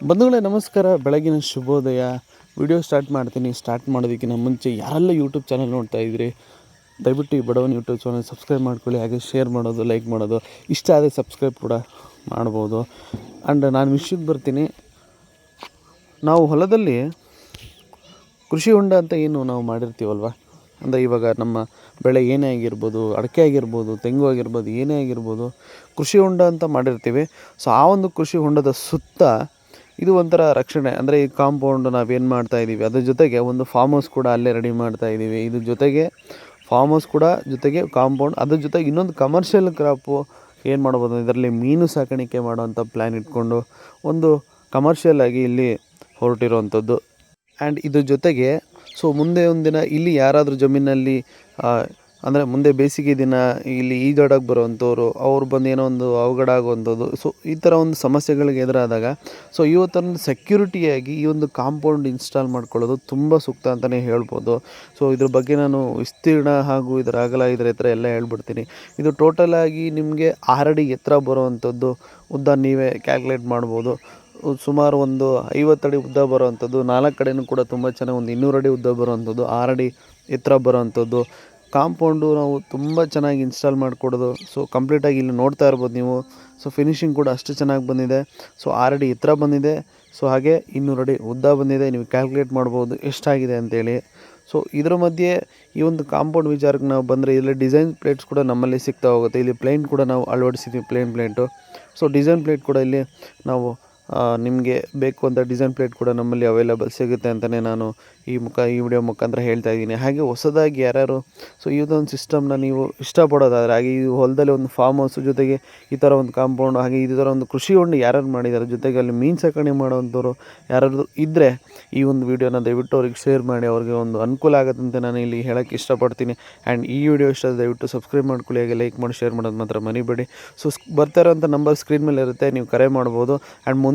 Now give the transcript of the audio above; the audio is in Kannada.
ಬಂಧುಗಳೇ, ನಮಸ್ಕಾರ. ಬೆಳಗಿನ ಶುಭೋದಯ. ವಿಡಿಯೋ ಸ್ಟಾರ್ಟ್ ಮಾಡ್ತೀನಿ. ಸ್ಟಾರ್ಟ್ ಮಾಡೋದಕ್ಕಿಂತ ಮುಂಚೆ ಯಾರೆಲ್ಲ ಯೂಟ್ಯೂಬ್ ಚಾನಲ್ ನೋಡ್ತಾ ಇದ್ರಿ, ದಯವಿಟ್ಟು ಈ ಬಡವನ ಯೂಟ್ಯೂಬ್ ಚಾನಲ್ ಸಬ್ಸ್ಕ್ರೈಬ್ ಮಾಡ್ಕೊಳ್ಳಿ. ಹಾಗೆ ಶೇರ್ ಮಾಡೋದು ಲೈಕ್ ಮಾಡೋದು, ಇಷ್ಟ ಆದರೆ ಸಬ್ಸ್ಕ್ರೈಬ್ ಕೂಡ ಮಾಡ್ಬೋದು. ಆ್ಯಂಡ್ ನಾನು ವಿಷಯಕ್ಕೆ ಬರ್ತೀನಿ. ನಾವು ಹೊಲದಲ್ಲಿ ಕೃಷಿ ಹೊಂಡ ಅಂತ ಏನು ನಾವು ಮಾಡಿರ್ತೀವಲ್ವ? ಅಂದರೆ ಇವಾಗ ನಮ್ಮ ಬೆಳೆ ಏನೇ ಆಗಿರ್ಬೋದು, ಅಡಿಕೆ ಆಗಿರ್ಬೋದು, ತೆಂಗು ಆಗಿರ್ಬೋದು, ಏನೇ ಆಗಿರ್ಬೋದು, ಕೃಷಿ ಹೊಂಡ ಅಂತ ಮಾಡಿರ್ತೀವಿ. ಸೊ ಆ ಒಂದು ಕೃಷಿ ಹೊಂಡದ ಸುತ್ತ ಇದು ಒಂಥರ ರಕ್ಷಣೆ. ಅಂದರೆ ಈ ಕಾಂಪೌಂಡ್ ನಾವೇನು ಮಾಡ್ತಾ ಇದ್ದೀವಿ ಅದ್ರ ಜೊತೆಗೆ ಒಂದು ಫಾರ್ಮ್ ಹೌಸ್ ಕೂಡ ಅಲ್ಲೇ ರೆಡಿ ಮಾಡ್ತಾ ಇದ್ದೀವಿ ಇದ್ರ ಜೊತೆಗೆ ಫಾರ್ಮ್ ಹೌಸ್ ಕೂಡ, ಜೊತೆಗೆ ಕಾಂಪೌಂಡ್ ಅದ್ರ ಜೊತೆಗೆ ಇನ್ನೊಂದು ಕಮರ್ಷಿಯಲ್ ಕ್ರಾಪು ಏನು ಮಾಡ್ಬೋದು? ಇದರಲ್ಲಿ ಮೀನು ಸಾಕಾಣಿಕೆ ಮಾಡುವಂಥ ಪ್ಲ್ಯಾನ್ ಇಟ್ಕೊಂಡು ಒಂದು ಕಮರ್ಷಿಯಲ್ ಆಗಿ ಇಲ್ಲಿ ಹೊರಟಿರುವಂಥದ್ದು. ಆ್ಯಂಡ್ ಇದ್ರ ಜೊತೆಗೆ ಸೊ ಮುಂದೆ ಒಂದಿನ ಇಲ್ಲಿ ಯಾರಾದರೂ ಜಮೀನಲ್ಲಿ ಅಂದರೆ ಮುಂದೆ ಬೇಸಿಗೆ ದಿನ, ಇಲ್ಲಿ ಈಜಾಡೋಕೆ ಬರುವಂಥವ್ರು, ಅವ್ರು ಬಂದು ಏನೋ ಒಂದು ಅವಘಡ ಆಗುವಂಥದ್ದು. ಸೊ ಈ ಥರ ಒಂದು ಸಮಸ್ಯೆಗಳಿಗೆ ಎದುರಾದಾಗ ಸೊ ಇವತ್ತೊಂದು ಸೆಕ್ಯೂರಿಟಿಯಾಗಿ ಈ ಒಂದು ಕಾಂಪೌಂಡ್ ಇನ್ಸ್ಟಾಲ್ ಮಾಡ್ಕೊಳ್ಳೋದು ತುಂಬ ಸೂಕ್ತ ಅಂತಲೇ ಹೇಳ್ಬೋದು. ಸೊ ಇದ್ರ ಬಗ್ಗೆ ನಾನು ವಿಸ್ತೀರ್ಣ ಹಾಗೂ ಇದರ ಅಗಲ ಇದರ ಹತ್ರ ಎಲ್ಲ ಹೇಳ್ಬಿಡ್ತೀನಿ. ಇದು ಟೋಟಲಾಗಿ ನಿಮಗೆ ಆರಡಿ ಎತ್ತರ ಬರುವಂಥದ್ದು ಉದ್ದ ನೀವೇ ಕ್ಯಾಲ್ಕುಲೇಟ್ ಮಾಡ್ಬೋದು. ಸುಮಾರು ಒಂದು ಐವತ್ತು ಅಡಿ ಉದ್ದ ಬರುವಂಥದ್ದು, ನಾಲ್ಕು ಕಡೆಯೂ ಕೂಡ ತುಂಬ ಚೆನ್ನಾಗಿ ಒಂದು ಇನ್ನೂರು ಅಡಿ ಉದ್ದ ಬರುವಂಥದ್ದು, ಆರಡಿ ಎತ್ತರ ಬರುವಂಥದ್ದು. ಕಾಂಪೌಂಡು ನಾವು ತುಂಬ ಚೆನ್ನಾಗಿ ಇನ್ಸ್ಟಾಲ್ ಮಾಡಿಕೊಡೋದು. ಸೊ ಕಂಪ್ಲೀಟಾಗಿ ಇಲ್ಲಿ ನೋಡ್ತಾ ಇರ್ಬೋದು ನೀವು. ಸೊ ಫಿನಿಶಿಂಗ್ ಕೂಡ ಅಷ್ಟು ಚೆನ್ನಾಗಿ ಬಂದಿದೆ. ಸೊ ಆರಡಿ ಎತ್ತರ ಬಂದಿದೆ. ಸೊ ಹಾಗೆ ಇನ್ನೂರು ಅಡಿ ಉದ್ದ ಬಂದಿದೆ. ನೀವು ಕ್ಯಾಲ್ಕುಲೇಟ್ ಮಾಡ್ಬೋದು ಎಷ್ಟಾಗಿದೆ ಅಂತೇಳಿ. ಸೊ ಇದರ ಮಧ್ಯೆ ಈ ಒಂದು ಕಾಂಪೌಂಡ್ ವಿಚಾರಕ್ಕೆ ನಾವು ಬಂದರೆ ಇಲ್ಲಿ ಡಿಸೈನ್ ಪ್ಲೇಟ್ಸ್ ಕೂಡ ನಮ್ಮಲ್ಲಿ ಸಿಗ್ತಾ ಹೋಗುತ್ತೆ. ಇಲ್ಲಿ ಪ್ಲೇನ್ ಕೂಡ ನಾವು ಅಳವಡಿಸಿದ್ದೀವಿ ಪ್ಲೇನ್ ಪ್ಲೇಂಟು ಸೊ ಡಿಸೈನ್ ಪ್ಲೇಟ್ ಕೂಡ ಇಲ್ಲಿ ನಾವು ನಿಮಗೆ ಬೇಕು ಅಂತ ಡಿಸೈನ್ ಪ್ಲೇಟ್ ಕೂಡ ನಮ್ಮಲ್ಲಿ ಅವೈಲೇಬಲ್ ಸಿಗುತ್ತೆ ಅಂತಲೇ ನಾನು ಈ ಮುಖ, ಈ ವಿಡಿಯೋ ಮುಖಾಂತರ ಹೇಳ್ತಾ ಇದ್ದೀನಿ. ಹಾಗೆ ಹೊಸದಾಗಿ ಯಾರ್ಯಾರು ಸೊ ಇದೊಂದು ಸಿಸ್ಟಮ್ನ ನೀವು ಇಷ್ಟಪಡೋದಾದರೆ, ಹಾಗೆ ಈ ಹೊಲದಲ್ಲಿ ಒಂದು ಫಾರ್ಮ್ ಹೌಸ್ ಜೊತೆಗೆ ಈ ಥರ ಒಂದು ಕಾಂಪೌಂಡ್ ಹಾಗೆ ಈ ಥರ ಒಂದು ಕೃಷಿ ಹೊಂಡ ಯಾರ್ಯಾರು ಮಾಡಿದ್ದಾರೆ ಜೊತೆಗೆ ಅಲ್ಲಿ ಮೀನು ಸಾಕಣೆ ಮಾಡೋವಂಥವ್ರು ಯಾರಾದರೂ ಇದ್ದರೆ ಈ ಒಂದು ವಿಡಿಯೋನ ದಯವಿಟ್ಟು ಅವ್ರಿಗೆ ಶೇರ್ ಮಾಡಿ, ಅವ್ರಿಗೆ ಒಂದು ಅನುಕೂಲ ಆಗುತ್ತಂತೆ ನಾನು ಇಲ್ಲಿ ಹೇಳೋಕ್ಕೆ ಇಷ್ಟಪಡ್ತೀನಿ. ಆ್ಯಂಡ್ ಈ ವಿಡಿಯೋ ಇಷ್ಟ ದಯವಿಟ್ಟು ಸಬ್ಸ್ಕ್ರೈಬ್ ಮಾಡ್ಕೊಳ್ಳಿ, ಹಾಗೆ ಲೈಕ್ ಮಾಡಿ ಶೇರ್ ಮಾಡೋದು ಮಾತ್ರ ಮರಿಬೇಡಿ. ಸೊ ಬರ್ತಾ ಇರೋಂಥ ನಂಬರ್ ಸ್ಕ್ರೀನ್ ಮೇಲೆ ಇರುತ್ತೆ ನೀವು ಕರೆ ಮಾಡ್ಬೋದು. ಆ್ಯಂಡ್